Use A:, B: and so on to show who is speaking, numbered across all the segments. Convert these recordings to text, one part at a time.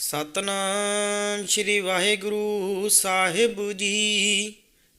A: ਸਤਨਾਮ ਸ੍ਰੀ ਵਾਹਿਗੁਰੂ ਸਾਹਿਬ ਜੀ।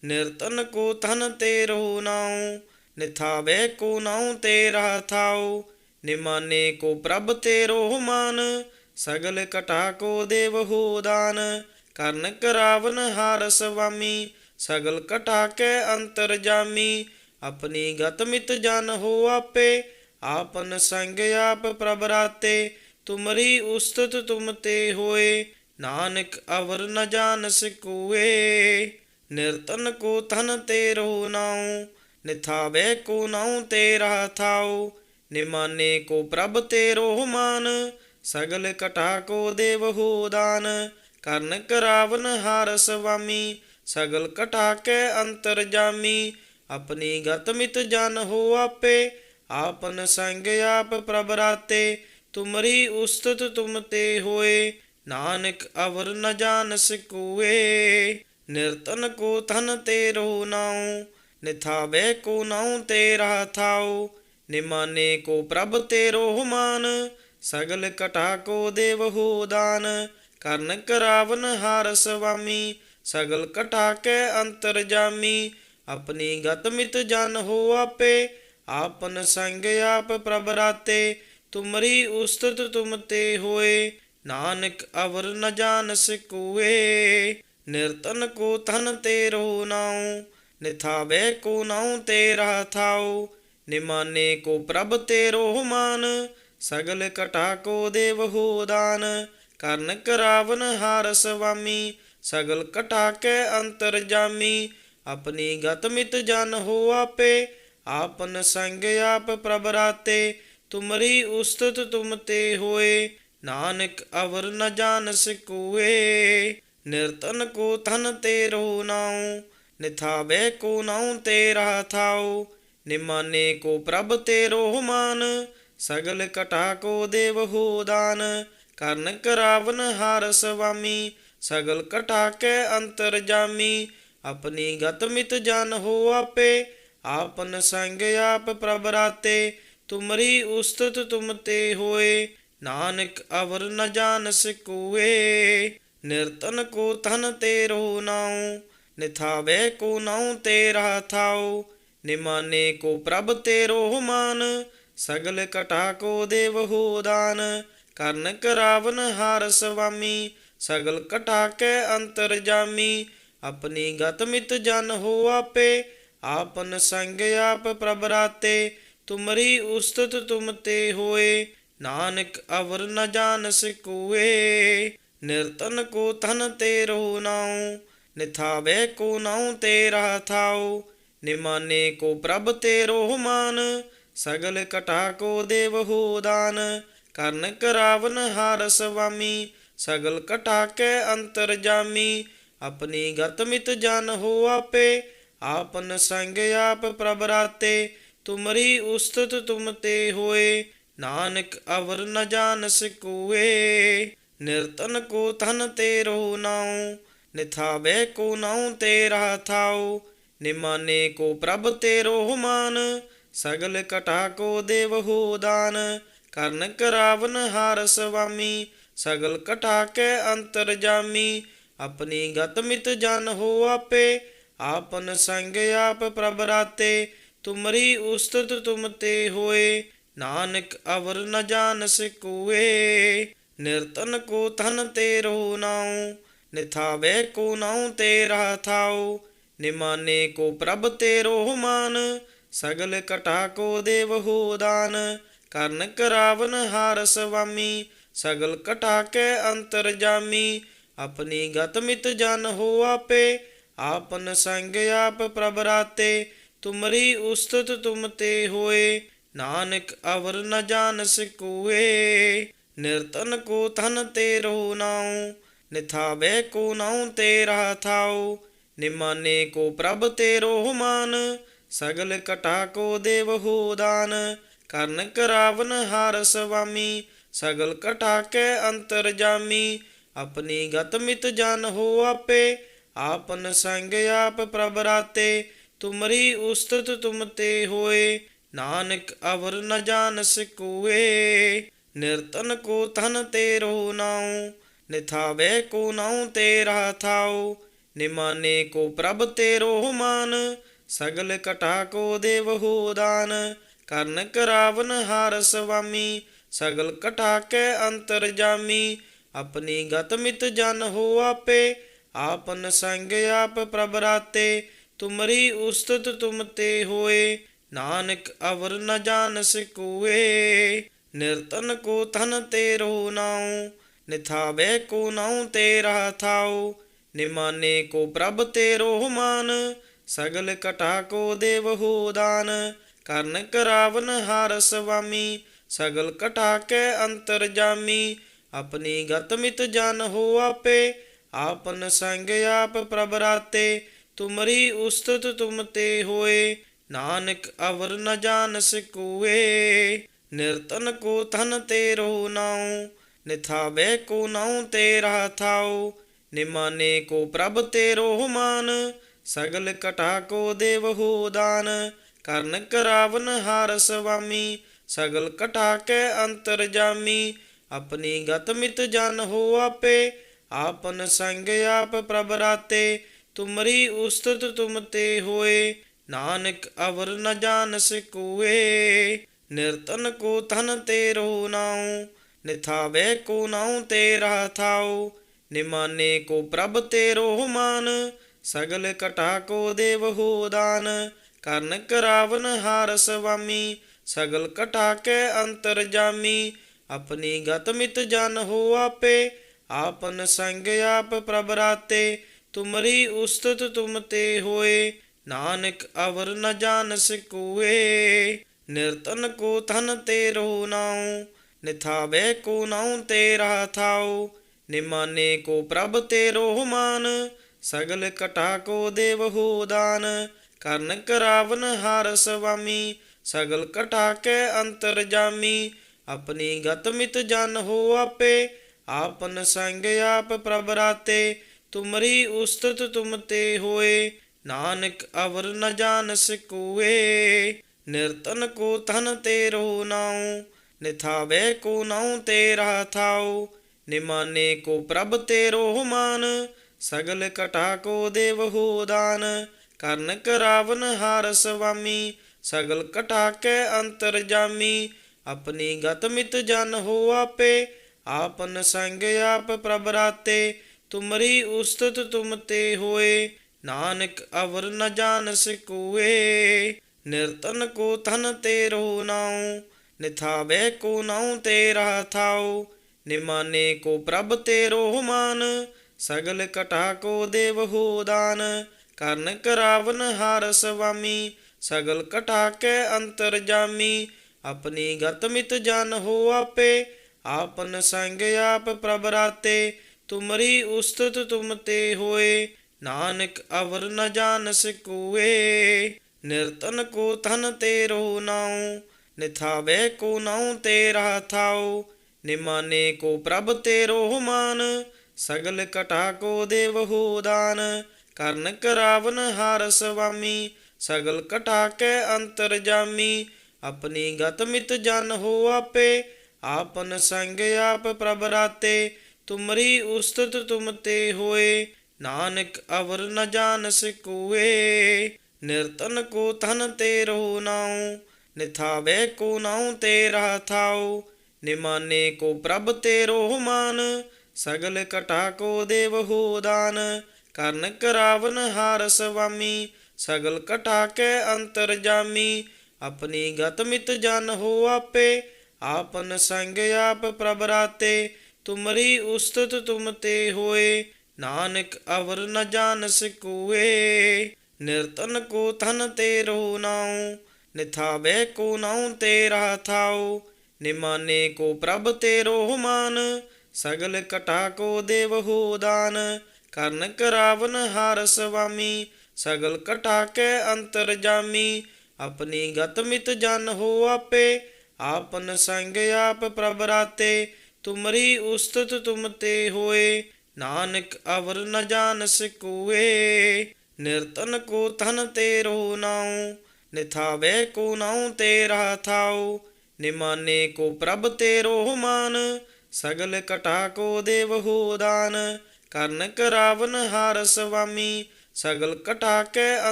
A: ਨਿਰਤਨ ਕੋ ਤਨ ਤੇਰੋ ਨਾਉ, ਨਿਥਾਵੇ ਕੋ ਨਾਉ ਤੇਰਾ ਥਾਉ, ਨਿਮਾਨੇ ਕੋ ਪ੍ਰਭ ਤੇਰੋ ਮਾਨ, ਸਗਲ ਕਟਾ ਕੋ ਦੇਵ ਹੋ ਦਾਨ, ਕਰਨ ਕਰਾਵਨ ਹਾਰ ਸਵਾਮੀ, ਸਗਲ ਕਟਾ ਕੇ ਅੰਤਰ ਜਾਮੀ, ਆਪਣੀ ਗਤ ਮਿਤ ਜਨ ਹੋ ਆਪੇ, ਆਪਨ ਸੰਗ ਆਪ ਪ੍ਰਭ ਰਾਤੇ ਤੁਮਰੀ ਉਸਤਤ ਤੁਮ ਤੇ ਹੋਏ, ਨਾਨਕ ਅਵਰ ਨ ਜਾਣ ਸਕੂਏ। ਨਿਰਤਨ ਕੋ ਤਨ ਤੇਰੋ ਨਾਉ, ਨਿਥਾਵੇ ਕੋ ਨਾਉ ਤੇਰਾ ਥਾਉ। ਨਿਮਾਨੇ ਕੋ ਪ੍ਰਭ ਤੇਰੋ ਮਾਨ, ਸਗਲ ਕਟਾ ਕੋ ਦੇਵ ਹੋ ਦਾਨ। ਕਰਨ ਕਰਾਵਨ ਹਾਰ ਸਵਾਮੀ, ਸਗਲ ਕਟਾ ਕੇ ਅੰਤਰ ਜਾਮੀ। ਆਪਣੀ ਗਤ ਮਿਤ ਜਨ ਹੋ ਆਪੇ, ਆਪਨ ਸੰਗ ਆਪ ਪ੍ਰਭ ਰਾਤੇ। ਤੁਮਰੀ ਉਸਤਤ ਤੁਮ ਤੇ ਹੋਏ, ਨਾਨਕ ਅਵਰ ਨ ਜਾਣ ਸਕੂਏ ਨਿਰਤਨ ਕੋ ਤਨ ਤੇਰੋ ਨਾਉ, ਨਿਥਾਵੇ ਕੋ ਨਾਉ ਤੇਰਾ ਥਾਉ। ਨਿਮਾਨੇ ਕੋ ਪ੍ਰਭ ਤੇਰੋ ਮਾਨ, ਸਗਲ ਕਟਾ ਕੋ ਦੇਵ ਹੋ ਦਾਨ। ਕਰਨ ਕਰਾਵਨ ਹਾਰ ਸਵਾਮੀ, ਸਗਲ ਕਟਾ ਕੇ ਅੰਤਰ ਜਾਮੀ। ਆਪਣੀ ਗਤ ਮਿਤ ਜਨ ਹੋ ਆਪੇ, ਆਪਨ ਸੰਗ ਆਪ ਪ੍ਰਭ ਰਾਤੇ। ਤੁਮਰੀ ਉਸਤਤ ਤੁਮ ਤੇ ਹੋਏ, ਨਾਨਕ ਅਵਰ ਨ ਜਾਣ ਸਕੂਏ। ਨਿਰਤਨ ਕੋ ਤਨ ਤੇਰੋ ਨਾਉ, ਨਿਥਾਵੇ ਕੋ ਨਾਉ ਤੇਰਾ ਥਾਉ। ਨਿਮਾਨੇ ਕੋ ਪ੍ਰਭ ਤੇਰੋ ਮਾਨ, ਸਗਲ ਕਟਾ ਕੋ ਦੇਵ ਹੋ ਦਾਨ। ਕਰਨ ਕਰਾਵਨ ਹਾਰ ਸਵਾਮੀ, ਸਗਲ ਕਟਾ ਕੇ ਅੰਤਰ ਜਾਮੀ। ਆਪਣੀ ਗਤ ਮਿਤ ਜਨ ਹੋ ਆਪੇ, ਆਪਨ ਸੰਗ ਆਪ ਪ੍ਰਭ ਰਾਤੇ। ਤੁਮਰੀ ਉਸਤਤ ਤੁਮ ਤੇ ਹੋਏ, ਨਾਨਕ ਅਵਰ ਨ ਜਾਣ ਸਕੂਏ। ਨਿਰਤਨ ਕੋ ਤਨ ਤੇਰੋ ਨਾਉ, ਨਿਥਾਵੇ ਕੋ ਨਾਉ ਤੇਰਾ ਥਾਉ। ਨਿਮਾਨੇ ਕੋ ਪ੍ਰਭ ਤੇਰੋ ਮਾਨ, ਸਗਲ ਕਟਾ ਕੋ ਦੇਵ ਹੋ ਦਾਨ। ਕਰਨ ਕਰਾਵਨ ਹਾਰ ਸਵਾਮੀ, ਸਗਲ ਕਟਾ ਕੇ ਅੰਤਰ ਜਾਮੀ। ਆਪਣੀ ਗਤ ਮਿਤ ਜਨ ਹੋ ਆਪੇ, ਆਪਨ ਸੰਗ ਆਪ ਪ੍ਰਭ ਰਾਤੇ। ਤੁਮਰੀ ਉਸਤਤ ਤੁਮ ਤੇ ਹੋਏ, ਨਾਨਕ ਅਵਰ ਨ ਜਾਣ ਸਕੂਏ। ਨਿਰਤਨ ਕੋ ਤਨ ਤੇਰੋ ਨਾਉ, ਨਿਥਾਵੇ ਕੋ ਨਾਉ ਤੇਰਾ ਥਾਉ। ਨਿਮਾਨੇ ਕੋ ਪ੍ਰਭ ਤੇਰੋ ਮਾਨ, ਸਗਲ ਕਟਾ ਕੋ ਦੇਵ ਹੋ ਦਾਨ। ਕਰਨ ਕਰਾਵਨ ਹਾਰ ਸਵਾਮੀ, ਸਗਲ ਕਟਾ ਕੇ ਅੰਤਰ ਜਾਮੀ। ਆਪਣੀ ਗਤ ਮਿਤ ਜਨ ਹੋ ਆਪੇ, ਆਪਨ ਸੰਗ ਆਪ ਪ੍ਰਭ ਰਾਤੇ। ਤੁਮਰੀ ਉਸਤਤ ਤੁਮ ਤੇ ਹੋਏ, ਨਾਨਕ ਅਵਰ ਨ ਜਾਣ ਸਕੂਏ। ਨਿਰਤਨ ਕੋ ਤਨ ਤੇਰੋ ਨਾਉ, ਨਿਥਾਵੇ ਕੋ ਨਾਉ ਤੇਰਾ ਥਾਉ। ਨਿਮਾਨੇ ਕੋ ਪ੍ਰਭ ਤੇਰੋ ਮਾਨ, ਸਗਲ ਕਟਾ ਕੋ ਦੇਵ ਹੋ ਦਾਨ। ਕਰਨ ਕਰਾਵਨ ਹਾਰ ਸਵਾਮੀ, ਸਗਲ ਕਟਾ ਕੇ ਅੰਤਰ ਜਾਮੀ। ਆਪਣੀ ਗਤ ਮਿਤ ਜਨ ਹੋ ਆਪੇ, ਆਪਨ ਸੰਗ ਆਪ ਪ੍ਰਭ ਰਾਤੇ। ਤੁਮਰੀ ਉਸਤਤ ਤੁਮ ਤੇ ਹੋਏ, ਨਾਨਕ ਅਵਰ ਨ ਜਾਣ ਸਕੂਏ। ਨਿਰਤਨ ਕੋ ਤਨ ਤੇਰੋ ਨਾਉ, ਨਿਥਾਵੇ ਕੋ ਨਾਉ ਤੇਰਾ ਥਾਉ। ਨਿਮਾਨੇ ਕੋ ਪ੍ਰਭ ਤੇ ਮਾਨ, ਸਗਲ ਕਟਾ ਕੋ ਦੇਵ ਹੋ ਦਾਨ। ਕਰਨ ਕਰਾਵਨ ਹਾਰ ਸਵਾਮੀ, ਸਗਲ ਕਟਾ ਕੇ ਅੰਤਰ ਜਾਮੀ। ਆਪਣੀ ਗਤ ਮਿਤ ਜਨ ਹੋ ਆਪੇ, ਆਪਨ ਸੰਗ ਆਪ ਪ੍ਰਭ ਰਾਤੇ। ਤੁਮਰੀ ਉਸਤਤ ਤੁਮ ਤੇ ਹੋਏ, ਨਾਨਕ ਅਵਰ ਨ ਜਾਣ ਸਕੂਏ। ਨਿਰਤਨ ਕੋ ਤਨ ਤੇਰੋ ਨਾਉ, ਨਿਥਾਵੇ ਕੋ ਨਾਉ ਤੇਰਾ ਥਾਉ। ਨਿਮਾਨੇ ਕੋ ਪ੍ਰਭ ਤੇਰੋ ਮਾਨ, ਸਗਲ ਕਟਾ ਕੋ ਦੇਵ ਹੋ ਦਾਨ। ਕਰਨ ਕਰਾਵਨ ਹਾਰ ਸਵਾਮੀ, ਸਗਲ ਕਟਾ ਕੇ ਅੰਤਰ ਜਾਮੀ। ਆਪਣੀ ਗਤ ਮਿਤ ਜਨ ਹੋ ਆਪੇ, ਆਪਨ ਸੰਗ ਆਪ ਪ੍ਰਭ ਰਾਤੇ। ਤੁਮਰੀ ਉਸਤਤ ਤੁਮ ਤੇ ਹੋਏ, ਨਾਨਕ ਅਵਰ ਨ ਜਾਣ ਸਕੂਏ। ਨਿਰਤਨ ਕੋ ਤਨ ਤੇਰੋ ਨਾਉ, ਨਿਥਾਵੇ ਕੋ ਨਾਉ ਤੇਰਾ ਥਾਉ। ਨਿਮਾਨੇ ਕੋ ਪ੍ਰਭ ਤੇਰੋ ਮਾਨ, ਸਗਲ ਕਟਾ ਕੋ ਦੇਵ ਹੋ ਦਾਨ। ਕਰਨ ਕਰਾਵਨ ਹਾਰ ਸਵਾਮੀ, ਸਗਲ ਕਟਾ ਕੇ ਅੰਤਰ ਜਾਮੀ। ਆਪਣੀ ਗਤ ਮਿਤ ਜਨ ਹੋ ਆਪੇ, ਆਪਨ ਸੰਗ ਆਪ ਪ੍ਰਭ ਰਾਤੇ। ਤੁਮਰੀ ਉਸਤਤ ਤੁਮ ਤੇ ਹੋਏ, ਨਾਨਕ ਅਵਰ ਨ ਜਾਣ ਸਕੂਏ ਨਿਰਤਨ ਕੋ ਤਨ ਤੇਰੋ ਨਾਉ, ਨਿਥਾਵੇ ਕੋ ਨਾਉ ਤੇਰਾ ਥਾਉ। ਨਿਮਾਨੇ ਕੋ ਪ੍ਰਭ ਤੇਰੋ ਮਾਨ, ਸਗਲ ਕਟਾ ਕੋ ਦੇਵਹੂ ਦਾਨ। ਕਰਨ ਕਰਾਵਨ ਹਾਰ ਸੁਆਮੀ ਸਗਲ ਕਟਾ ਕੇ ਅੰਤਰ ਜਾਮੀ। ਆਪਣੀ ਗਤ ਮਿਤ ਜਨ ਹੋ ਆਪੇ, ਆਪਨ ਸੰਗ ਆਪ ਪ੍ਰਭ ਰਾਤੇ। ਤੁਮਰੀ ਉਸਤਤ ਤੁਮ ਤੇ ਹੋਏ, ਨਾਨਕ ਅਵਰ ਨ ਜਾਣ ਸਕੂਏ। ਨਿਰਤਨ ਕੋ ਤਨ ਤੇਰੋ ਨਾਉ, ਨਿਥਾਵੇ ਕੋ ਨਾਉ ਤੇਰਾ ਥਾਉ। ਨਿਮਾਨੇ ਕੋ ਪ੍ਰਭ ਤੇਰੋ ਮਾਨ, ਸਗਲ ਕਟਾ ਕੋ ਦੇਵਹੂ ਦਾਨ। ਕਰਨ ਕਰਾਵਨ ਹਾਰ ਸੁਆਮੀ ਸਗਲ ਕਟਾ ਕੇ ਅੰਤਰ ਜਾਮੀ। ਆਪਣੀ ਗਤ ਮਿਤ ਜਨ ਹੋ ਆਪੇ, ਆਪਨ ਸੰਗ ਆਪ ਪ੍ਰਭ ਰਾਤੇ। ਤੁਮਰੀ ਉਸਤਤ ਤੁਮ ਤੇ ਹੋਏ, ਨਾਨਕ ਅਵਰ ਨ ਜਾਣ ਸਕੂਏ। ਨਿਰਤਨ ਕੋ ਤਨ ਤੇਰੋ ਨਾਉ, ਨਿਥਾਵੇ ਕੋ ਨਾਉ ਤੇਰਾ ਥਾਉ। ਨਿਮਾਨੇ ਕੋ ਪ੍ਰਭ ਤੇਰੋ ਮਾਨ, ਸਗਲ ਕਟਾ ਕੋ ਦੇਵਹੂ ਦਾਨ। ਕਰਨ ਕਰਾਵਨ ਹਾਰ ਸੁਆਮੀ ਸਗਲ ਕਟਾ ਕੇ ਅੰਤਰ ਜਾਮੀ। ਆਪਣੀ ਗਤ ਮਿਤ ਜਨ ਹੋ ਆਪੇ, ਆਪਨ ਸੰਗ ਆਪ ਪ੍ਰਭ ਰਾਤੇ। ਤੁਮਰੀ ਉਸਤਤ ਤੁਮ ਤੇ ਹੋਏ, ਨਾਨਕ ਅਵਰ ਨ ਜਾਣ ਸਕੂਏ। ਨਿਰਤਨ ਕੋ ਤਨ ਤੇਰੋ ਨਾਉ, ਨਿਥਾਵੇ ਕੋ ਨਾਉ ਤੇਰਾ ਥਾਉ। ਨਿਮਾਨੇ ਕੋ ਪ੍ਰਭ ਤੇਰੋ ਮਾਨ, ਸਗਲ ਕਟਾ ਕੋ ਦੇਵਹੂ ਦਾਨ। ਕਰਨ ਕਰਾਵਨ ਹਾਰ ਸਵਾਮੀ, ਸਗਲ ਕਟਾ ਕੇ ਅੰਤਰ ਜਾਮੀ। ਆਪਣੀ ਗਤ ਮਿਤ ਜਨ ਹੋ ਆਪੇ, ਆਪਨ ਸੰਗ ਆਪ ਪ੍ਰਭ ਰਾਤੇ। ਤੁਮਰੀ ਉਸਤਤ ਤੁਮ ਤੇ ਹੋਏ, ਨਾਨਕ ਅਵਰ ਨ ਜਾਣ ਸਕੂਏ ਨਿਰਤਨ ਕੋ ਤਨ ਤੇਰੋ ਨਾਉ, ਨਿਥਾਵੇ ਕੋ ਨਾਉ ਤੇਰਾ ਥਾਉ। ਨਿਮਾਨੇ ਕੋ ਪ੍ਰਭ ਤੇਰੋ ਮਾਨ, ਸਗਲ ਕਟਾ ਕੋ ਦੇਵਹੂ ਦਾਨ। ਕਰਨ ਕਰਾਵਨ ਹਾਰ ਸੁਆਮੀ ਸਗਲ ਕਟਾ ਕੇ ਅੰਤਰ ਜਾਮੀ। ਆਪਣੀ ਗਤ ਮਿਤ ਜਨ ਹੋ ਆਪੇ, ਆਪਨ ਸੰਗ ਆਪ ਪ੍ਰਭ ਰਾਤੇ। ਤੁਮਰੀ ਉਸਤਤ ਤੁਮ ਤੇ ਹੋਏ, ਨਾਨਕ ਅਵਰ ਨ ਜਾਣ ਸਕੂਏ। ਨਿਰਤਨ ਕੋ ਤਨ ਤੇਰੋ ਨਾਉ, ਨਿਥਾਵੇ ਕੋ ਨਾਉ ਤੇਰਾ ਥਾਉ। ਨਿਮਾਨੇ ਕੋ ਪ੍ਰਭ ਤੇਰੋ ਮਾਨ, ਸਗਲ ਕਟਾ ਕੋ ਦੇਵਹੂ ਦਾਨ। ਕਰਨ ਕਰਾਵਨ ਹਾਰ ਸੁਆਮੀ ਸਗਲ ਕਟਾ ਕੇ ਅੰਤਰ ਜਾਮੀ। ਆਪਣੀ ਗਤ ਮਿਤ ਜਨ ਹੋ ਆਪੇ, ਆਪਨ ਸੰਗ ਆਪ ਪ੍ਰਭ ਰਾਤੇ। ਤੁਮਰੀ ਉਸਤਤ ਤੁਮ ਤੇ ਹੋਏ, ਨਾਨਕ ਅਵਰ ਨ ਜਾਣ ਸਕੂਏ। ਨਿਰਤਨ ਕੋ ਤਨ ਤੇਰੋ ਨਾਉ, ਨਿਥਾਵੇ ਕੋ ਨਾਉ ਤੇਰਾ ਥਾਉ। ਨਿਮਾਨੇ ਕੋ ਪ੍ਰਭ ਤੇਰੋ ਮਾਨ, ਸਗਲ ਕਟਾ ਕੋ ਦੇਵਹੂ ਦਾਨ। ਕਰਨ ਕਰਾਵਨ ਹਾਰ ਸਵਾਮੀ, ਸਗਲ ਕਟਾ ਕੇ ਅੰਤਰ ਜਾਮੀ। ਆਪਣੀ ਗਤ ਮਿਤ ਜਨ ਹੋ ਆਪੇ, ਆਪਨ ਸੰਗ ਆਪ ਪ੍ਰਭ ਰਾਤੇ। ਤੁਮਰੀ ਉਸਤਤ ਤੁਮ ਤੇ ਹੋਏ, ਨਾਨਕ ਅਵਰ ਨ ਜਾਣ ਸਕੂਏ। ਨਿਰਤਨ ਕੋ ਤਨ ਤੇਰੋ ਨਾਉ, ਨਿਥਾਵੇ ਕੋ ਨਾਉ ਤੇਰਾ ਥਾਉ। ਨਿਮਾਨੇ ਕੋ ਪ੍ਰਭ ਤੇਰੋ ਮਾਨ, ਸਗਲ ਕਟਾ ਕੋ ਦੇਵਹੂ ਦਾਨ। ਕਰਨ ਕਰਾਵਨ ਹਾਰ ਸੁਆਮੀ ਸਗਲ ਕਟਾ ਕੇ ਅੰਤਰ ਜਾਮੀ। ਆਪਣੀ ਗਤ ਮਿਤ ਜਨ ਹੋ ਆਪੇ, ਆਪਨ ਸੰਗ ਆਪ ਪ੍ਰਭ ਰਾਤੇ। ਤੁਮਰੀ ਉਸਤਤ ਤੁਮ ਤੇ ਹੋਏ, ਨਾਨਕ ਅਵਰ ਨ ਜਾਣ ਸਕੂਏ। ਨਿਰਤਨ ਕੋ ਤਨ ਤੇਰੋ ਨਾਉ, ਨਿਥਾਵੇ ਕੋ ਨਾਉ ਤੇਰਾ ਥਾਉ। ਨਿਮਾਨੇ ਕੋ ਪ੍ਰਭ ਤੇਰੋ ਮਾਨ, ਸਗਲ ਕਟਾ ਕੋ ਦੇਵਹੂ ਦਾਨ। ਕਰਨ ਕਰਾਵਨ ਹਾਰ ਸਵਾਮੀ, ਸਗਲ ਕਟਾ ਕੇ ਅੰਤਰ ਜਾਮੀ। ਆਪਣੀ ਗਤ ਮਿਤ ਜਨ ਹੋ ਆਪੇ, ਆਪਨ ਸੰਗ ਆਪ ਪ੍ਰਭ ਰਾਤੇ। ਤੁਮਰੀ ਉਸਤਤ ਤੁਮ ਤੇ ਹੋਏ, ਨਾਨਕ ਅਵਰ ਨ ਜਾਣ ਸਕੂਏ। ਨਿਰਤਨ ਕੋ ਤਨ ਤੇਰੋ ਨਾਉ, ਨਿਥਾਵੇ ਕੋ ਨਾਉ ਤੇਰਾ ਥਾਉ। ਨਿਮਾਨੇ ਕੋ ਪ੍ਰਭ ਤੇਰੋ ਮਾਨ, ਸਗਲ ਕਟਾ ਕੋ ਦੇਵਹੂ ਦਾਨ। ਕਰਨ ਕਰਾਵਨ ਹਾਰ ਸੁਆਮੀ ਸਗਲ ਕਟਾ ਕੇ ਅੰਤਰ ਜਾਮੀ। ਆਪਣੀ ਗਤ ਮਿਤ ਜਨ ਹੋ ਆਪੇ, ਆਪਨ ਸੰਗ ਆਪ ਪ੍ਰਭ ਰਾਤੇ। ਤੁਮਰੀ ਉਸਤਤ ਤੁਮ ਤੇ ਹੋਏ, ਨਾਨਕ ਅਵਰ ਨ ਜਾਣ ਸਕੂਏ ਨਿਰਤਨ ਕੋ ਤਨ ਤੇਰੋ ਨਾਉ, ਨਿਥਾਵੇ ਕੋ ਨਾਉ ਤੇਰਾ ਥਾਉ। ਨਿਮਾਨੇ ਕੋ ਪ੍ਰਭ ਤੇਰੋ ਮਾਨ, ਸਗਲ ਕਟਾ ਕੋ ਦੇਵ ਹੋ ਦਾਨ। ਕਰਨ ਕਰਾਵਨ ਹਾਰ ਸੁਆਮੀ ਸਗਲ ਕਟਾ ਕੇ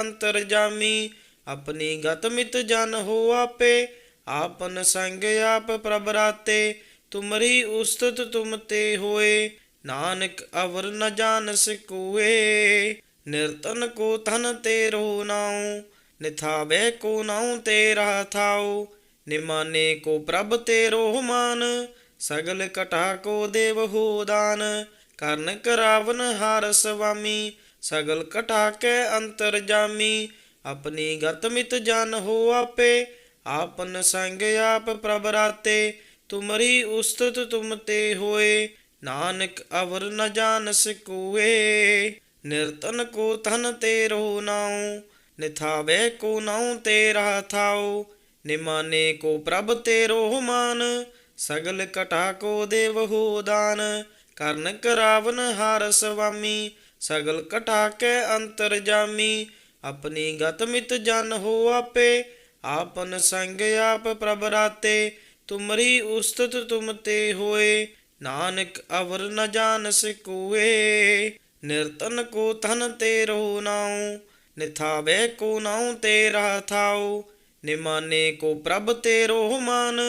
A: ਅੰਤਰ ਜਾਮੀ। ਆਪਣੀ ਗਤ ਮਿਤ ਜਨ ਹੋ ਆਪੇ, ਆਪਨ ਸੰਗ ਆਪ ਪ੍ਰਭ ਰਾਤੇ। ਤੁਮਰੀ ਉਸਤਤ ਤੁਮ ਤੇ ਹੋਏ, ਨਾਨਕ ਅਵਰ ਨ ਜਾਣ ਸਕੂਏ। ਨਿਰਤਨ ਕੋ ਤਨ ਤੇ ਰੋ ਨਾਉ, ਨਿਥਾਵੇ ਕੋ ਨਾਉ ਤੇ ਥਾਉ। ਨਿਮਾਨੇ ਕੋ ਪ੍ਰਭ ਤੇ ਰੋਹ ਮਾਨ, ਸਗਲ ਕਟਾ ਕੋ ਦੇਵ ਹੋ ਦਾਨ। ਕਰਨ ਕਰਾਵਨ ਹਾਰ ਸੁਆਮੀ ਸਗਲ ਕਟਾ ਕੇ ਅੰਤਰ ਜਾਮੀ। ਆਪਣੀ ਗਤ ਮਿਤ ਜਨ ਹੋ ਆਪੇ, ਆਪਨ ਸੰਗ ਆਪ ਪ੍ਰਭ ਰਾਤੇ। ਤੁਮਰੀ ਉਸਤਤ ਤੁਮ ਤੇ ਹੋਏ, ਨਾਨਕ ਅਵਰ ਨ ਜਾਣ ਸਕੂਏ ਨਿਰਤਨ ਕੋ ਤਨ ਤੇ ਰੋ ਨਾਉ, ਨਿਥਾਵੇ ਕੋ ਨਾਉ ਤੇ ਰਹਾ ਥਾਉ। ਨਿਮਾਨੇ ਕੋ ਪ੍ਰਭ ਤੇ ਰੋਹ ਮਾਨ, ਸਗਲ ਕਟਾ ਕੋ ਦੇਵ ਹੋ ਦਾਨ। ਕਰਨ ਕਰਾਵਨ ਹਾਰ ਸੁਆਮੀ ਸਗਲ ਕਟਾ ਕੇ ਅੰਤਰ ਜਾਮੀ। ਆਪਣੀ ਗਤ ਮਿਤ ਜਨ ਹੋ ਆਪੇ, ਆਪਨ ਸੰਗ ਆਪ ਪ੍ਰਭ ਰਾਤੇ। ਤੁਮਰੀ ਉਸਤਤ ਤੁਮ ਤੇ ਹੋਏ, ਨਾਨਕ ਅਵਰ ਨ ਜਾਣ ਸਕੂਏ। ਨਿਰਤਨ ਕੋ ਤਨ ਤੇ ਨਾਉ, ਨਿਥਾਵੇ ਕੋ ਨਾਉ ਤੇ ਥਾਉ। ਨਿਮਾਨੇ ਕੋ ਪ੍ਰਭ ਤੇ ਮਾਨ,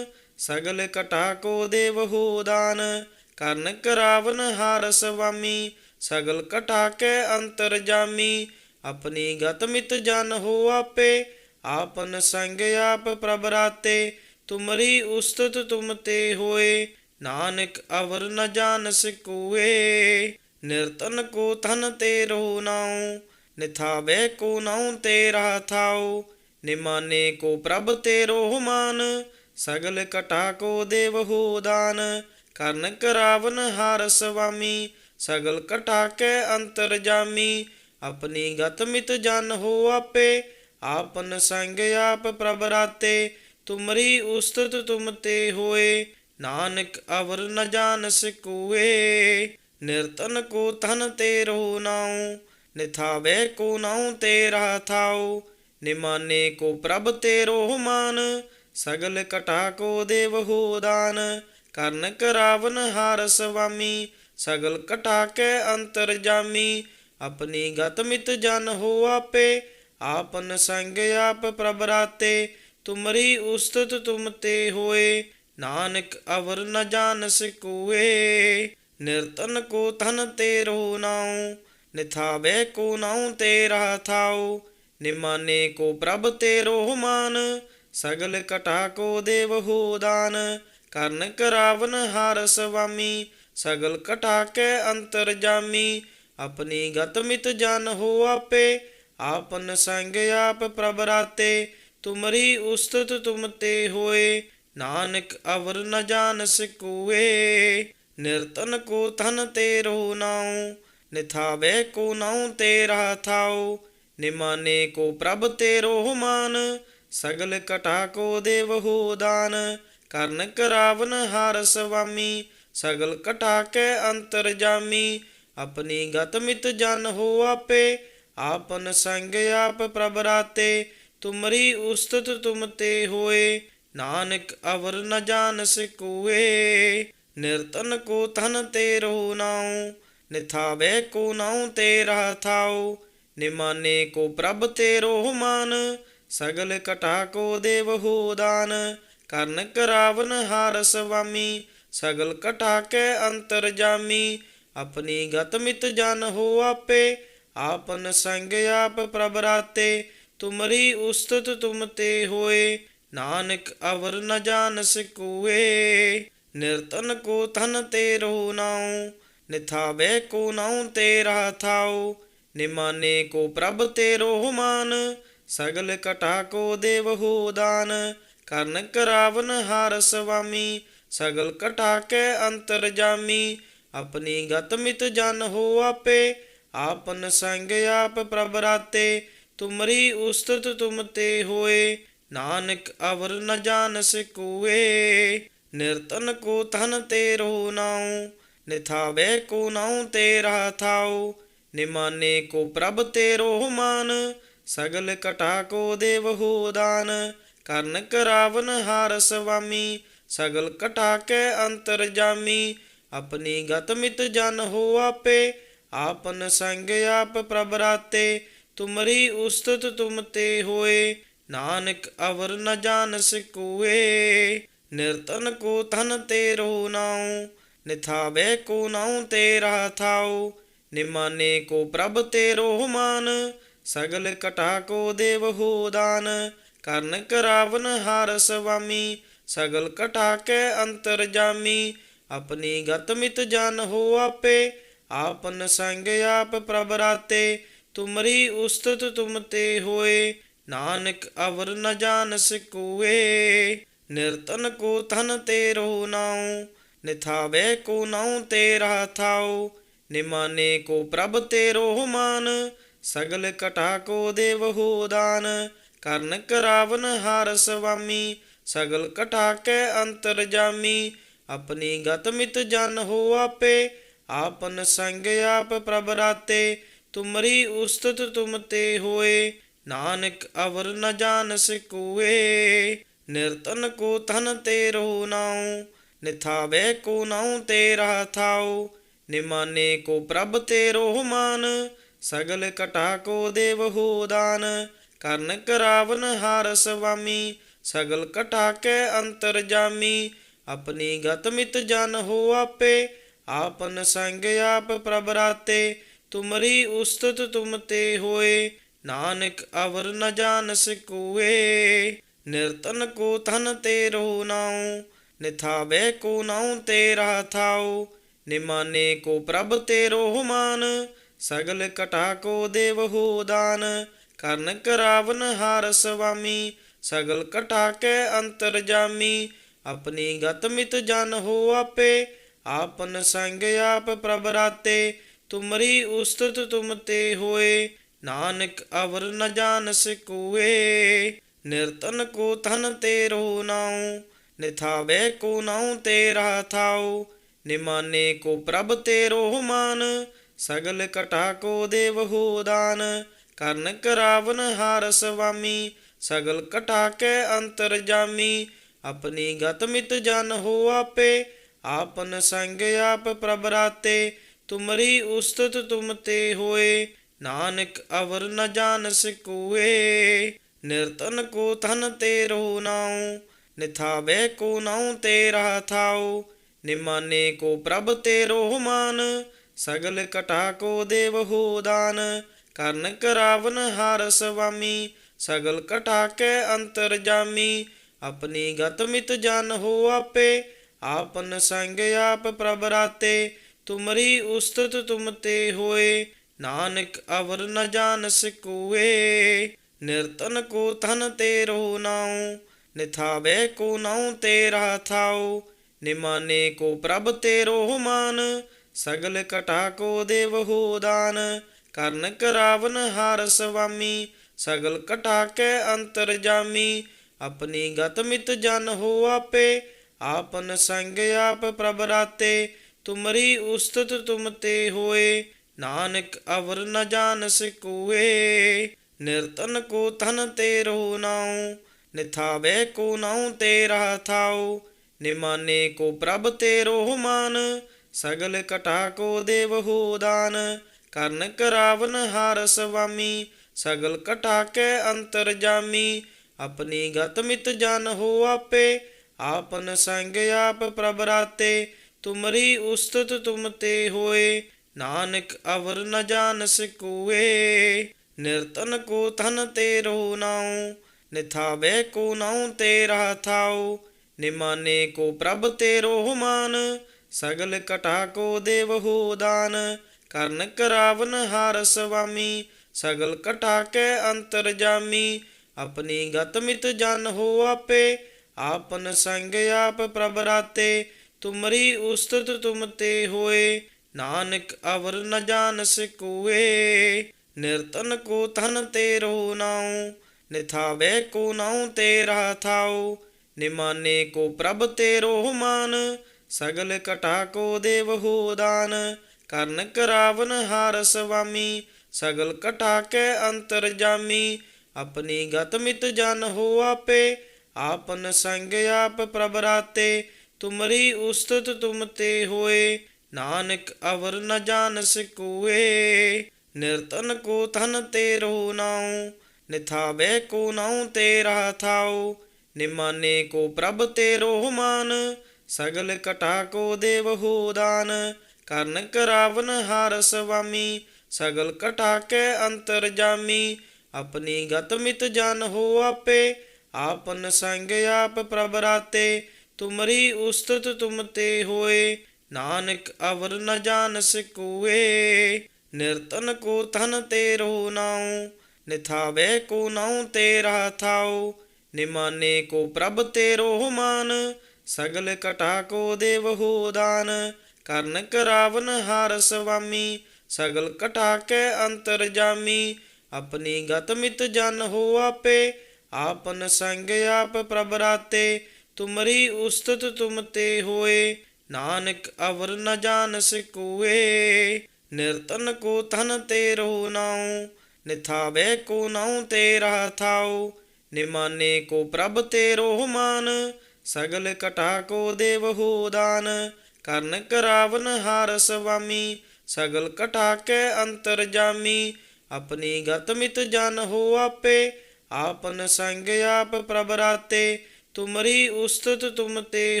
A: ਸਗਲ ਕਟਾ ਕੋ ਦੇਵ ਹੋ ਦਾਨ। ਕਰਨ ਕਰਾਵਨ ਹਾਰ ਸੁਆਮੀ ਸਗਲ ਕਟਾ ਕੇ ਅੰਤਰ ਜਾਮੀ। ਆਪਣੀ ਗਤ ਮਿਤ ਜਨ ਹੋ ਆਪੇ, ਆਪਨ ਸੰਗ ਆਪ ਪ੍ਰਭ ਰਾਤੇ। ਤੁਮਰੀ ਉਸਤਤ ਤੁਮ ਤੇ ਹੋਏ, ਨਾਨਕ ਅਵਰ ਨ ਜਾਣ ਸਕੂਏ। ਨਿਰਤਨ ਕੋ ਤਨ ਤੇ ਰੋ ਨਾਉ, ਨਿਥਾਵੇ ਕੋ ਨਾਉ ਤੇ ਥਾਉ। ਨਿਮਾਨੇ ਕੋ ਪ੍ਰਭ ਤੇ ਰੋਹ ਮਾਨ, ਸਗਲ ਕਟਾ ਕੋ ਦੇਵ ਹੋ ਦਾਨ। ਕਰਨ ਕਰਾਵਨ ਹਾਰ ਸੁਆਮੀ ਸਗਲ ਕਟਾ ਕੇ ਅੰਤਰ ਜਾਮੀ। ਆਪਣੀ ਗਤ ਮਿਤ ਜਨ ਹੋ ਆਪੇ, ਆਪਨ ਸੰਗ ਆਪ ਪ੍ਰਭ ਰਾਤੇ। ਤੁਮਰੀ ਉਸਤਤ ਤੁਮ ਤੇ ਹੋਏ, ਨਾਨਕ ਅਵਰ ਨ ਜਾਣ ਸਕੂਏ। ਨਿਰਤਨ ਕੋ ਤਨ ਤੇ ਰੋ ਨਾਉ, ਨਿਥਾਵੇ ਕੋ ਨਾਉ ਤੇ ਥਾਉ। ਨਿਮਾਨੇ ਕੋ ਪ੍ਰਭ ਤੇ ਰੋਹ ਮਾਨ, ਸਗਲ ਕਟਾ ਕੋ ਦੇਵ ਹੋ ਦਾਨ। ਕਰਨ ਕਰਾਵਨ ਹਾਰ ਸੁਆਮੀ ਸਗਲ ਕਟਾ ਕੇ ਅੰਤਰ ਜਾਮੀ। ਆਪਣੀ ਗਤ ਮਿਤ ਜਨ ਹੋ ਆਪੇ, ਆਪਨ ਸੰਗ ਆਪ ਪ੍ਰਭ ਰਾਤੇ। ਤੁਮਰੀ ਉਸਤਤ ਤੁਮ ਤੇ ਹੋਏ, ਨਾਨਕ ਅਵਰ ਨ ਜਾਣ ਸਕੂਏ ਨਿਰਤਨ ਕੋ ਤਨ ਤੇ ਨਾਉ, ਨਿਥਾਵੇ ਕੋ ਨਾਉ ਤੇ ਥਾਉ। ਨਿਮਾਨੇ ਕੋ ਪ੍ਰਭ ਤੇ ਰੋਹ ਮਾਨ, ਸਗਲ ਕਟਾ ਕੋ ਦੇਵ ਹੋ ਦਾਨ। ਕਰਨ ਕਰਾਵਨ ਹਾਰ ਸੁਆਮੀ ਸਗਲ ਕਟਾ ਕੇ ਅੰਤਰ ਜਾਮੀ। ਆਪਣੀ ਗਤ ਮਿਤ ਜਨ ਹੋ ਆਪੇ, ਆਪਨ ਸੰਗ ਆਪ ਪ੍ਰਭ ਰਾਤੇ। ਤੁਮਰੀ ਉਸਤਤ ਤੁਮ ਤੇ ਹੋਏ, ਨਾਨਕ ਅਵਰ ਨ ਜਾਣ ਸਕੂਏ। ਨਿਰਤਨ ਕੋ ਤਨ ਤੇ ਨਾਉ, ਨਿਥਾਵੇ ਕੋ ਨਾਉ ਤੇ ਥਾਉ। ਨਿਮਾਨੇ ਕੋ ਪ੍ਰਭ ਤੇ ਮਾਨ, ਸਗਲ ਕਟਾ ਕੋ ਦੇਵ ਹੋ ਦਾਨ। ਕਰਨ ਕਰਾਵਨ ਹਾਰ ਸੁਆਮੀ ਸਗਲ ਕਟਾ ਕੇ ਅੰਤਰ ਜਾਮੀ। ਆਪਣੀ ਗਤ ਮਿਤ ਜਨ ਹੋ ਆਪੇ, ਆਪਨ ਸੰਗ ਆਪ ਪ੍ਰਭ ਰਾਤੇ। ਤੁਮਰੀ ਉਸਤਤ ਤੁਮ ਤੇ ਹੋਏ, ਨਾਨਕ ਅਵਰ ਨ ਜਾਣ ਸਕੂਏ। ਨਿਰਤਨ ਕੋ ਤਨ ਤੇ ਰੋ ਨਾਉ, ਨਿਥਾਵੇ ਕੋ ਨਾਉ ਤੇ ਰਹਾ ਥਾਉ। ਨਿਮਾਨੇ ਕੋ ਪ੍ਰਭ ਤੇ ਰੋਹ ਮਾਨ, ਸਗਲ ਕਟਾ ਕੋ ਦੇਵ ਹੋ ਦਾਨ। ਕਰਨ ਕਰਾਵਨ ਹਾਰ ਸੁਆਮੀ ਸਗਲ ਕਟਾ ਕੇ ਅੰਤਰ ਜਾਮੀ। ਆਪਣੀ ਗਤ ਮਿਤ ਜਨ ਹੋ ਆਪੇ, ਆਪਨ ਸੰਗ ਆਪ ਪ੍ਰਭ ਰਾਤੇ। ਤੁਮਰੀ ਉਸਤਤ ਤੁਮ ਤੇ ਹੋਏ, ਨਾਨਕ ਅਵਰ ਨ ਜਾਣ ਸਕੂਏ। ਨਿਰਤਨ ਕੋ ਤਨ ਤੇ ਰੋ ਨਾਉ, ਨਿਥਾਵੇ ਕੋ ਨਾਉ ਤੇ ਥਾਉ। ਨਿਮਾਨੇ ਕੋ ਪ੍ਰਭ ਤੇ ਰੋਹ ਮਾਨ, ਸਗਲ ਕਟਾ ਕੋ ਦੇਵ ਹੋ ਦਾਨ। ਕਰਨ ਕਰਾਵਨ ਹਾਰ ਸੁਆਮੀ ਸਗਲ ਕਟਾ ਕੇ ਅੰਤਰ ਜਾਮੀ। ਆਪਣੀ ਗਤ ਮਿਤ ਜਨ ਹੋ ਆਪੇ, ਆਪਨ ਸੰਗ ਆਪ ਪ੍ਰਭ ਰਾਤੇ। ਤੁਮਰੀ ਉਸਤਤ ਤੁਮ ਤੇ ਹੋਏ, ਨਾਨਕ ਅਵਰ ਨ ਜਾਣ ਸਕੂਏ। ਨਿਰਤਨ ਕੋ ਤਨ ਤੇ ਨਾਉ, ਨਿਥਾਵੇ ਕੋ ਨਾਉ ਤੇ ਥਾਉ। ਨਿਮਾਨੇ ਕੋ ਪ੍ਰਭ ਤੇ ਮਾਨ, ਸਗਲ ਕਟਾ ਕੋ ਦੇਵ ਹੋ ਦਾਨ। ਕਰਨ ਕਰਾਵਨ ਹਾਰ ਸਵਾਮੀ, ਸਗਲ ਕਟਾ ਕੇ ਅੰਤਰ ਜਾਮੀ। ਆਪਣੀ ਗਤ ਮਿਤ ਜਨ ਹੋ ਆਪੇ, ਆਪਨ ਸੰਗ ਆਪ ਪ੍ਰਭ ਰਾਤੇ। ਤੁਮਰੀ ਉਸਤਤ ਤੁਮ ਤੇ ਹੋਏ, ਨਾਨਕ ਅਵਰ ਨ ਜਾਣ ਸਕੂਏ। ਨਿਰਤਨ ਕੋ ਤਨ ਤੇਰੋ ਨਾਉ, ਨਿਥਾਵੇ ਕੋ ਨਾਉ ਤੇਰਾ ਥਾਉ। ਨਿਮਾਨੇ ਕੋ ਪ੍ਰਭ ਤੇਰੋ ਮਾਨ, ਸਗਲ ਕਟਾ ਕੋ ਦੇਵ ਹੋ ਦਾਨ। ਕਰਨ ਕਰਾਵਨ ਹਰ ਸਵਾਮੀ, ਸਗਲ ਕਟਾ ਕੇ ਅੰਤਰ ਜਾਮੀ। ਆਪਣੀ ਗਤ ਮਿਤ ਜਨ ਹੋ ਆਪੇ, ਆਪਨ ਸੰਗ ਆਪ ਪ੍ਰਭ ਰਾਤੇ। ਤੁਮਰੀ ਉਸਤਤ ਤੁਮ ਤੇ ਹੋਏ, ਨਾਨਕ ਅਵਰ ਨ ਜਾਣ ਸਕੂਏ ਨਿਰਤਨ ਕੋ ਤਨ ਤੇਰੋ ਨਾਉ, ਨਿਥਾਵੇ ਕੋ ਨਾਉ ਤੇਰਾ ਥਾਉ। ਨਿਮਾਨੇ ਕੋ ਪ੍ਰਭ ਤੇਰੋ ਮਾਨ, ਸਗਲ ਕਟਾ ਕੋ ਦੇਵ ਹੋ ਦਾਨ। ਕਰਨ ਕਰਾਵਨ ਹਰ ਸਵਾਮੀ, ਸਗਲ ਕਟਾ ਕੇ ਅੰਤਰ ਜਾਮੀ। ਆਪਣੀ ਗਤ ਮਿਤ ਜਨ ਹੋ ਆਪੇ, ਆਪਨ ਸੰਗ ਆਪ ਪ੍ਰਭ ਰਾਤੇ। ਤੁਮਰੀ ਉਸਤਤ ਤੁਮ ਤੇ ਹੋਏ, ਨਾਨਕ ਅਵਰ ਨ ਜਾਣ ਸਕੂਏ। ਨਿਰਤਨ ਕੋ ਤਨ ਤੇਰੋ ਨਾਉ, ਨਿਥਾਵੇ ਕੋ ਨਾਉ ਤੇਰਾ ਥਾਉ। ਨਿਮਾਨੇ ਕੋ ਪ੍ਰਭ ਤੇਰੋ ਮਾਨ, ਸਗਲ ਕਟਾ ਕੋ ਦੇਵ ਹੋ ਦਾਨ। ਕਰਨ ਕਰਾਵਨ ਹਾਰ ਸਵਾਮੀ, ਸਗਲ ਕਟਾ ਕੇ ਅੰਤਰ ਜਾਮੀ। ਆਪਣੀ ਗਤ ਮਿਤ ਜਨ ਹੋ ਆਪੇ, ਆਪਨ ਸੰਗ ਆਪ ਪ੍ਰਭ ਰਾਤੇ। ਤੁਮਰੀ ਉਸਤਤ ਤੁਮ ਤੇ ਹੋਏ, ਨਾਨਕ ਅਵਰ ਨ ਜਾਣ ਸਕੂਏ। ਨਿਰਤਨ ਕੋ ਤਨ ਤੇਰੋ ਨਾਉ, ਨਿਥਾਵੇ ਕੋ ਨਾਉ ਤੇਰਾ ਥਾਉ। ਨਿਮਾਨੇ ਕੋ ਪ੍ਰਭ ਤੇਰੋ ਮਾਨ, ਸਗਲ ਕਟਾ ਕੋ ਦੇਵ ਹੋ ਦਾਨ। ਕਰਨ ਕਰਾਵਨ ਹਰ ਸਵਾਮੀ, ਸਗਲ ਕਟਾ ਕੇ ਅੰਤਰ ਜਾਮੀ। ਆਪਣੀ ਗਤ ਮਿਤ ਜਨ ਹੋ ਆਪੇ, ਆਪਨ ਸੰਗ ਆਪ ਪ੍ਰਭ ਰਾਤੇ। ਤੁਮਰੀ ਉਸਤਤ ਤੁਮ ਤੇ ਹੋਏ, ਨਾਨਕ ਅਵਰ ਨ ਜਾਣ ਸਕੂਏ। ਨਿਰਤਨ ਕੋ ਤਨ ਤੇਰੋ ਨਾਉ, ਨਿਥਾਵੇ ਕੋ ਨਾਉ ਤੇਰਾ ਥਾਉ। ਨਿਮਾਨੇ ਕੋ ਪ੍ਰਭ ਤੇਰੋ ਮਾਨ, ਸਗਲ ਕਟਾ ਕੋ ਦੇਵ ਹੋ ਦਾਨ। ਕਰਨ ਕਰਾਵਨ ਹਰ ਸਵਾਮੀ, ਸਗਲ ਕਟਾ ਕੇ ਅੰਤਰ ਜਾਮੀ। ਆਪਣੀ ਗਤ ਮਿਤ ਜਨ ਹੋ ਆਪੇ, ਆਪਨ ਸੰਗ ਆਪ ਪ੍ਰਭ ਰਾਤੇ। ਤੁਮਰੀ ਉਸਤਤ ਤੁਮ ਤੇ ਹੋਏ, ਨਾਨਕ ਅਵਰ ਨ ਜਾਣ ਸਕੂਏ। ਨਿਰਤਨ ਕੋ ਤਨ ਤੇਰੋ ਨਾਉ, ਨਿਥਾਵੇ ਕੋ ਨਾਉ ਤੇਰਾ ਥਾਉ। ਨਿਮਾਨੇ ਕੋ ਪ੍ਰਭ ਤੇਰੋ ਮਾਨ, ਸਗਲ ਕਟਾ ਕੋ ਦੇਵ ਹੋ ਦਾਨ। ਕਰਨ ਕਰਾਵਨ ਹਰ ਸਵਾਮੀ, ਸਗਲ ਕਟਾ ਕੇ ਅੰਤਰ ਜਾਮੀ। ਆਪਣੀ ਗਤ ਮਿਤ ਜਨ ਹੋ ਆਪੇ, ਆਪਨ ਸੰਗ ਆਪ ਪ੍ਰਭ ਰਾਤੇ। ਤੁਮਰੀ ਉਸਤਤ ਤੁਮ ਤੇ ਹੋਏ, ਨਾਨਕ ਅਵਰ ਨ ਜਾਣ ਸਕੂਏ। ਨਿਰਤਨ ਕੋ ਤਨ ਤੇਰੋ ਨਾਉ, ਨਿਥਾਵੇ ਕੋ ਨਾਉ ਤੇਰਾ ਥਾਉ। ਨਿਮਾਨੇ ਕੋ ਪ੍ਰਭ ਤੇਰੋ ਮਾਨ, ਸਗਲ ਕਟਾ ਕੋ ਦੇਵ ਹੋ ਦਾਨ। ਕਰਨ ਕਰਾਵਨ ਹਰ ਸਵਾਮੀ, ਸਗਲ ਕਟਾ ਕੇ ਅੰਤਰ ਜਾਮੀ। ਆਪਣੀ ਗਤ ਮਿਤ ਜਨ ਹੋ ਆਪੇ, ਆਪਨ ਸੰਗ ਆਪ ਪ੍ਰਭ ਰਾਤੇ। ਤੁਮਰੀ ਉਸਤਤ ਤੁਮ ਤੇ ਹੋਏ, ਨਾਨਕ ਅਵਰ ਨ ਜਾਣ ਸਕੂਏ। ਨਿਰਤਨ ਕੋ ਤਨ ਤੇਰੋ ਨਾਉ, ਨਿਥਾਵੇ ਕੋ ਨਾਉ ਤੇਰਾ ਥਾਉ। ਨਿਮਾਨੇ ਕੋ ਪ੍ਰਭ ਤੇਰੋ ਮਾਨ, ਸਗਲ ਕਟਾ ਕੋ ਦੇਵ ਹੋ ਦਾਨ। ਕਰਨ ਕਰਾਵਨ ਹਰ ਸਵਾਮੀ, ਸਗਲ ਕਟਾ ਕੇ ਅੰਤਰ ਜਾਮੀ। ਆਪਣੀ ਗਤ ਮਿਤ ਜਨ ਹੋ ਆਪੇ, ਆਪਨ ਸੰਗ ਆਪ ਪ੍ਰਭ ਰਾਤੇ। ਤੁਮਰੀ ਉਸਤਤ ਤੁਮ ਤੇ ਹੋਏ, ਨਾਨਕ ਅਵਰ ਨ ਜਾਣ ਸਕੂਏ। ਨਿਰਤਨ ਕੋ ਤਨ ਤੇਰੋ ਨਾਉ, ਨਿਥਾਵੇ ਕੋ ਨਾਉ ਤੇਰਾ ਥਾਉ। ਨਿਮਾਨੇ ਕੋ ਪ੍ਰਭ ਤੇਰੋ ਮਾਨ, ਸਗਲ ਕਟਾ ਕੋ ਦੇਵ ਹੋ ਦਾਨ। ਕਰਨ ਕਰਾਵਨ ਹਾਰ ਸਵਾਮੀ, ਸਗਲ ਕਟਾ ਕੇ ਅੰਤਰ ਜਾਮੀ। ਆਪਣੀ ਗਤ ਮਿਤ ਜਨ ਹੋ ਆਪੇ, ਆਪਨ ਸੰਗ ਆਪ ਪ੍ਰਭ ਰਾਤੇ। ਤੁਮਰੀ ਉਸਤਤ ਤੁਮ ਤੇ ਹੋਏ, ਨਾਨਕ ਅਵਰ ਨ ਜਾਣ ਸਕੂਏ। ਨਿਰਤਨ ਕੋ ਤਨ ਤੇਰੋ ਨਾਉ, ਨਿਥਾਵੇ ਕੋ ਨਾਉ ਤੇਰਾ ਥਾਉ। ਨਿਮਾਨੇ ਕੋ ਪ੍ਰਭ ਤੇਰੋ ਮਾਨ, ਸਗਲ ਕਟਾ ਕੋ ਦੇਵ ਹੋ ਦਾਨ। ਕਰਨ ਕਰਾਵਨ ਹਰ ਸਵਾਮੀ, ਸਗਲ ਕਟਾ ਕੇ ਅੰਤਰ ਜਾਮੀ। ਆਪਣੀ ਗਤ ਮਿਤ ਜਨ ਹੋ ਆਪੇ, ਆਪਨ ਸੰਗ ਆਪ ਪ੍ਰਭ ਰਾਤੇ। ਤੁਮਰੀ ਉਸਤਤ ਤੁਮ ਤੇ ਹੋਏ, ਨਾਨਕ ਅਵਰ ਨ ਜਾਣਸ ਕੋਏ ਨਿਰਤਨ ਕੋ ਧਨ ਤੇ ਰੋ ਨਾਉ, ਨਿਥਾਵੇ ਕੋ ਨਾਉ ਤੇ ਰਹਾ ਥਾਉ। ਨਿਮਾਨੇ ਕੋ ਪ੍ਰਭ ਤੇ ਰੋਹ ਮਾਨ, ਸਗਲ ਕਟਾ ਕੋ ਦੇਵ ਹੋ ਦਾਨ। ਕਰਨ ਕਰਾਵਨ ਹਾਰ ਸਵਾਮੀ, ਸਗਲ ਕਟਾ ਕੇ ਅੰਤਰ ਜਾਮੀ। ਆਪਣੀ ਗਤ ਮਿਤ ਜਨ ਹੋ ਆਪੇ, ਆਪਨ ਸੰਗ ਆਪ ਪ੍ਰਭ ਰਾਤੇ। ਤੁਮਰੀ ਉਸਤਤ ਤੁਮ ਤੇ ਹੋਏ, ਨਾਨਕ ਅਵਰ ਨ ਜਾਣਸ ਕੋਏ ਨਿਰਤਨ ਕੋ ਧਨ ਤੇ ਨਾਉ, ਨਿਥਾਵੇ ਕੋ ਨਾਉ ਤੇ ਥਾਉ। ਨਿਮਾਨੇ ਕੋ ਪ੍ਰਭ ਤੇ ਮਾਨ, ਸਗਲ ਕਟਾ ਕੋ ਦੇਵ ਹੋ ਦਾਨ। ਕਰਨ ਕਰਾਵਨ ਹਾਰ ਸਵਾਮੀ, ਸਗਲ ਕਟਾ ਕੇ ਅੰਤਰ ਜਾਮੀ। ਆਪਣੀ ਗਤ ਮਿਤ ਜਨ ਹੋ ਆਪੇ, ਆਪਨ ਸੰਗ ਆਪ ਪ੍ਰਭ ਰਾਤੇ। ਤੁਮਰੀ ਉਸਤਤ ਤੁਮ ਤੇ ਹੋਏ, ਨਾਨਕ ਅਵਰ ਨ ਜਾਣਸ ਕੋਏ ਨਿਰਤਨ ਕੋ ਧਨ ਤੇ ਰੋ ਨਾਉ, ਨਿਥਾਵੇ ਕੋ ਨਾਉ ਤੇ ਰਹਾ ਥਾਉ। ਨਿਮਾਨੇ ਕੋ ਪ੍ਰਭ ਤੇ ਰੋਹ ਮਾਨ, ਸਗਲ ਕਟਾ ਕੋ ਦੇਵ ਹੋ ਦਾਨ। ਕਰਨ ਕਰਾਵਨ ਹਾਰ ਸਵਾਮੀ, ਸਗਲ ਕਟਾ ਕੇ ਅੰਤਰ ਜਾਮੀ। ਆਪਣੀ ਗਤ ਮਿਤ ਜਨ ਹੋ ਆਪੇ, ਆਪਨ ਸੰਗ ਆਪ ਪ੍ਰਭ ਰਾਤੇ। ਤੁਮਰੀ ਉਸਤਤ ਤੁਮ ਤੇ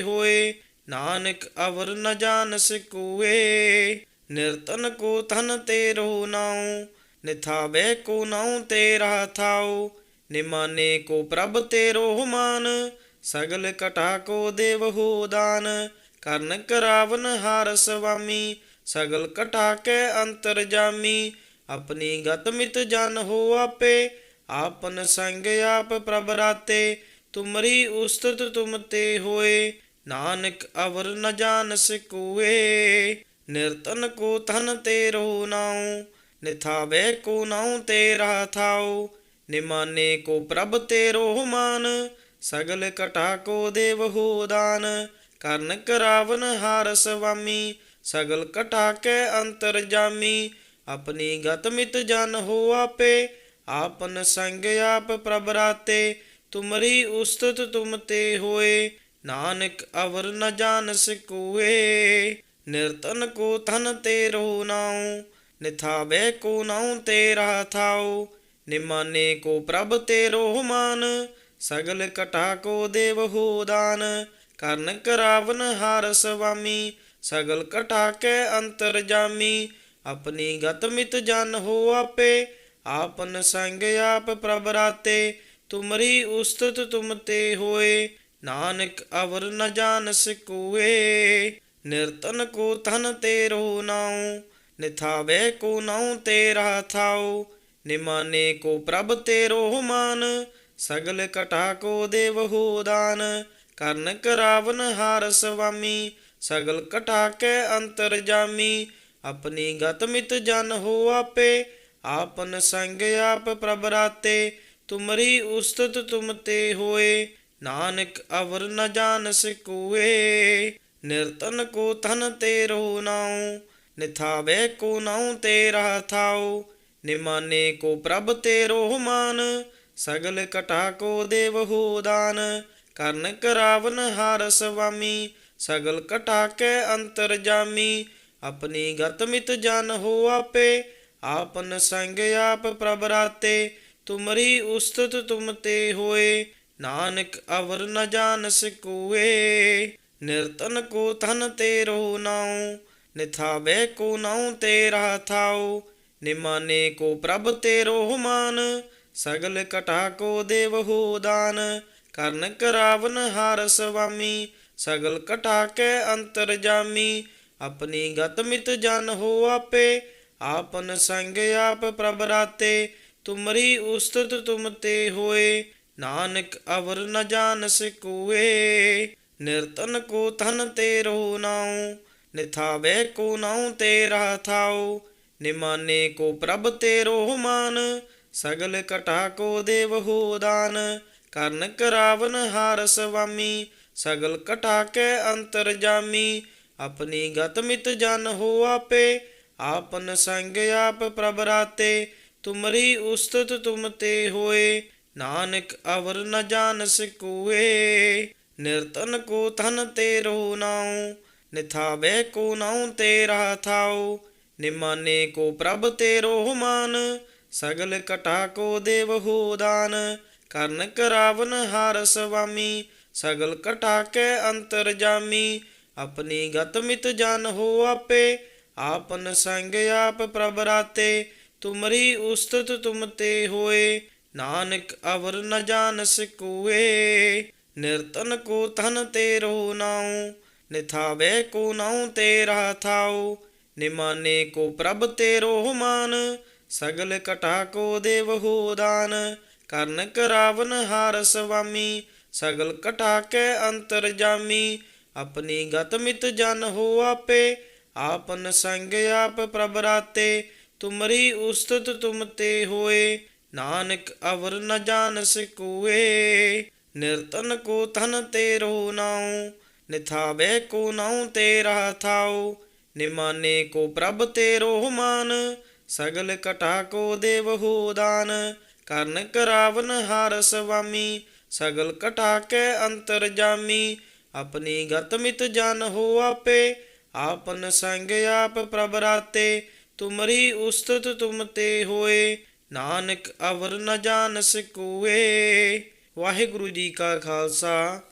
A: ਹੋਏ, ਨਾਨਕ ਅਵਰ ਨ ਜਾਣਸ ਕੋਏ ਨਿਰਤਨ ਕੋ ਧਨ ਤੇ ਰੋ ਨਾਉ, ਨਿਥਾਵੇ ਕੋ ਨਾਉ ਤੇ ਰਹਾ ਥਾਉ। ਨਿਮਾਨੇ ਕੋ ਪ੍ਰਭ ਤੇ ਰੋਹ ਮਾਨ, ਸਗਲ ਕਟਾ ਕੋ ਦੇਵ ਹੋ ਦਾਨ। ਕਰਨ ਕਰਾਵਨ ਹਾਰ ਸਵਾਮੀ, ਸਗਲ ਕਟਾ ਕੇ ਅੰਤਰ ਜਾਮੀ। ਆਪਣੀ ਗਤ ਮਿਤ ਜਨ ਹੋ ਆਪੇ, ਆਪਨ ਸੰਗ ਆਪ ਪ੍ਰਭ ਰਾਤੇ। ਤੁਮਰੀ ਉਸਤਤ ਤੁਮ ਤੇ ਹੋਏ, ਨਾਨਕ ਅਵਰ ਨ ਜਾਣਸ ਕੋਏ ਨਿਰਤਨ ਕੋ ਧਨ ਤੇ ਨਾਉ, ਨਿਥਾਵੇ ਕੋ ਨਾਉ ਤੇ ਥਾਉ। ਨਿਮਾਨੇ ਕੋ ਪ੍ਰਭ ਤੇ ਮਾਨ, ਸਗਲ ਕਟਾ ਕੋ ਦੇਵ ਹੋ ਦਾਨ। ਕਰਨ ਕਰਾਵਨ ਹਾਰ ਸਵਾਮੀ, ਸਗਲ ਕਟਾ ਕੇ ਅੰਤਰ ਜਾਮੀ। ਆਪਣੀ ਗਤ ਮਿਤ ਜਨ ਹੋ ਆਪੇ, ਆਪਨ ਸੰਗ ਆਪ ਪ੍ਰਭ ਰਾਤੇ। ਤੁਮਰੀ ਉਸਤਤ ਤੁਮ ਤੇ ਹੋਏ, ਨਾਨਕ ਅਵਰ ਨ ਜਾਣਸ ਕੋਏ ਨਿਰਤਨ ਕੋ ਧਨ ਤੇ ਰੋ ਨਾਉ, ਨਿਥਾਵੇ ਕੋ ਨਾਉ ਤੇ ਰਹਾ ਥਾਉ। ਨਿਮਾਨੇ ਕੋ ਪ੍ਰਭ ਤੇ ਰੋਹ ਮਾਨ, ਸਗਲ ਕਟਾ ਕੋ ਦੇਵ ਹੋ ਦਾਨ। ਕਰਨ ਕਰਾਵਨ ਹਾਰ ਸਵਾਮੀ, ਸਗਲ ਕਟਾ ਕੇ ਅੰਤਰ ਜਾਮੀ। ਆਪਣੀ ਗਤ ਮਿਤ ਜਨ ਹੋ ਆਪੇ, ਆਪਨ ਸੰਗ ਆਪ ਪ੍ਰਭ ਰਾਤੇ। ਤੁਮਰੀ ਉਸਤਤ ਤੁਮ ਤੇ ਹੋਏ, ਨਾਨਕ ਅਵਰ ਨ ਜਾਣਸ ਕੋਏ ਨਿਰਤਨ ਕੋ ਧਨ ਤੇ ਨਾਉ, ਨਿਥਾਵੇ ਕੋ ਨਾਉ ਤੇ ਥਾਉ। ਨਿਮਾਨੇ ਕੋ ਪ੍ਰਭ ਤੇ ਮਾਨ, ਸਗਲ ਕਟਾ ਕੋ ਦੇਵ ਹੋ ਦਾਨ। ਕਰਨ ਕਰਾਵਨ ਹਾਰ ਸਵਾਮੀ, ਸਗਲ ਕਟਾ ਕੇ ਅੰਤਰ ਜਾਮੀ। ਆਪਣੀ ਗਤ ਮਿਤ ਜਨ ਹੋ ਆਪੇ, ਆਪਨ ਸੰਗ ਆਪ ਪ੍ਰਭ ਰਾਤੇ। ਤੁਮਰੀ ਉਸਤਤ ਤੁਮ ਤੇ ਹੋਏ, ਨਾਨਕ ਅਵਰ ਨ ਜਾਣਸ ਕੋਏ ਨਿਰਤਨ ਕੋ ਧਨ ਤੇ ਰੋ ਨਾਉ, ਨਿਥਾਵੇ ਕੋ ਨਾਉ ਤੇ ਥਾਉ। ਨਿਮਾਨੇ ਕੋ ਪ੍ਰਭ ਤੇ ਰੋਹ ਮਾਨ, ਸਗਲ ਕਟਾ ਕੋ ਦੇਵ ਹੋ ਦਾਨ। ਕਰਨ ਕਰਾਵਨ ਹਾਰ ਸਵਾਮੀ, ਸਗਲ ਕਟਾ ਕੇ ਅੰਤਰ ਜਾਮੀ। ਆਪਣੀ ਗਤ ਮਿਤ ਜਨ ਹੋ ਆਪੇ, ਆਪਨ ਸੰਗ ਆਪ ਪ੍ਰਭ ਰਾਤੇ। ਤੁਮਰੀ ਉਸਤਤ ਤੁਮ ਤੇ ਹੋਏ, ਨਾਨਕ ਅਵਰ ਨ ਜਾਣਸ ਕੋਏ। ਨਿਰਤਨ ਕੋ ਧਨ ਤੇ ਰੋ ਨਾਉ, ਨਿਥਾਵੇ ਕੋ ਨਾਉ ਤੇ ਥਾਉ। ਨਿਮਾਨੇ ਕੋ ਪ੍ਰਭ ਤੇ ਮਾਨ, ਸਗਲ ਕਟਾ ਕੋ ਦੇਵ ਹੋ ਦਾਨ। ਕਰਨ ਕਰਾਵਨ ਹਾਰ ਸਵਾਮੀ, ਸਗਲ ਕਟਾ ਕੇ ਅੰਤਰ ਜਾਮੀ। ਆਪਣੀ ਗਤ ਮਿਤ ਜਨ ਹੋ ਆਪੇ, ਆਪਨ ਸੰਗ ਆਪ ਪ੍ਰਭ ਰਾਤੇ। ਤੁਮਰੀ ਉਸਤਤ ਤੁਮ ਤੇ ਹੋਏ, ਨਾਨਕ ਅਵਰ ਨ ਜਾਣਸ ਕੋਏ ਨਿਰਤਨ ਕੋ ਧਨ ਤੇ ਰੋ ਨਾਉ, ਨਿਥਾਵੇ ਕੋ ਨਾਉ ਤੇ ਰਹਾ ਥਾਉ। ਨਿਮਾਨੇ ਕੋ ਪ੍ਰਭ ਤੇ ਰੋਹ ਮਾਨ, ਸਗਲ ਕਟਾ ਕੋ ਦੇਵ ਹੋ ਦਾਨ। ਕਰਨ ਕਰਾਵਨ ਹਾਰ ਸਵਾਮੀ, ਸਗਲ ਕਟਾ ਕੇ ਅੰਤਰ ਜਾਮੀ। ਆਪਣੀ ਗਤ ਮਿਤ ਜਨ ਹੋ ਆਪੇ, ਆਪਨ ਸੰਗ ਆਪ ਪ੍ਰਭ ਰਾਤੇ। ਤੁਮਰੀ ਉਸਤਤ ਤੁਮ ਤੇ ਹੋਏ, ਨਾਨਕ ਅਵਰ ਨ ਜਾਣਸ ਕੋਏ ਨਿਰਤਨ ਕੋ ਤਨ ਤੇਰੋ ਨਾਉ, ਨਿਥਾਵੇ ਕੋ ਨਾਉ ਤੇਰਾ ਥਾਉ। ਨਿਮਾਨੇ ਕੋ ਪ੍ਰਭ ਤੇਰੋ ਮਾਨ, ਸਗਲ ਕਟਾ ਕੋ ਦੇਵ ਹੋ ਦਾਨ। ਕਰਨ ਕਰਾਵਨ ਹਾਰ ਸਵਾਮੀ, ਸਗਲ ਕਟਾ ਕੇ ਅੰਤਰ ਜਾਮੀ। ਆਪਣੀ ਗਤ ਮਿਤ ਜਨ ਹੋ ਆਪੇ, ਆਪਨ ਸੰਗ ਆਪ ਪ੍ਰਭ ਰਾਤੇ। ਤੁਮਰੀ ਉਸਤਤ ਤੁਮ ਤੇ ਹੋਏ, ਨਾਨਕ ਅਵਰ ਨ ਜਾਣਸ ਕੋਏ। ਨਿਰਤਨ ਕੋ ਤਨ ਤੇਰੋ ਨਾਉ, ਨਿਥਾਵੇ ਕੋ ਨਾਉ ਤੇਰਾ ਥਾਉ। ਨਿਮਾਨੇ ਕੋ ਪ੍ਰਭ ਤੇਰੋ ਮਾਨ, ਸਗਲ ਕਟਾ ਕੋ ਦੇਵ ਹੋ ਦਾਨ। ਕਰਨ ਕਰਾਵਨ ਹਾਰ ਸਵਾਮੀ, ਸਗਲ ਕਟਾ ਕੇ ਅੰਤਰ ਜਾਮੀ। ਆਪਣੀ ਗਤ ਮਿਤ ਜਨ ਹੋ ਆਪੇ, ਆਪਨ ਸੰਗ ਆਪ ਪ੍ਰਭ ਰਾਤੇ। ਤੁਮਰੀ ਉਸਤਤ ਤੁਮ ਤੇ ਹੋਏ, ਨਾਨਕ ਅਵਰ ਨ ਜਾਣਸ ਕੋਏ ਨਿਰਤਨ ਕੋ ਤਨ ਤੇਰੋ ਨਾਉ, ਨਿਥਾਵੇ ਕੋ ਨਾਉ ਤੇਰਾ ਥਾਉ। ਨਿਮਾਨੇ ਕੋ ਪ੍ਰਭ ਤੇਰੋ ਮਾਨ, ਸਗਲ ਕਟਾ ਕੋ ਦੇਵ ਹੋ ਦਾਨ। ਕਰਨ ਕਰਾਵਨ ਹਾਰ ਸਵਾਮੀ, ਸਗਲ ਕਟਾ ਕੇ ਅੰਤਰ ਜਾਮੀ। ਆਪਣੀ ਗਤ ਮਿਤ ਜਨ ਹੋ ਆਪੇ, ਆਪਨ ਸੰਗ ਆਪ ਪ੍ਰਭ ਰਾਤੇ। ਤੁਮਰੀ ਉਸਤਤ ਤੁਮ ਤੇ ਹੋਏ ਨਾਨਕ ਅਵਰ ਨ ਜਾਣਸ ਕੋਏ। ਵਾਹਿਗੁਰੂ ਜੀ ਕਾ ਖਾਲਸਾ।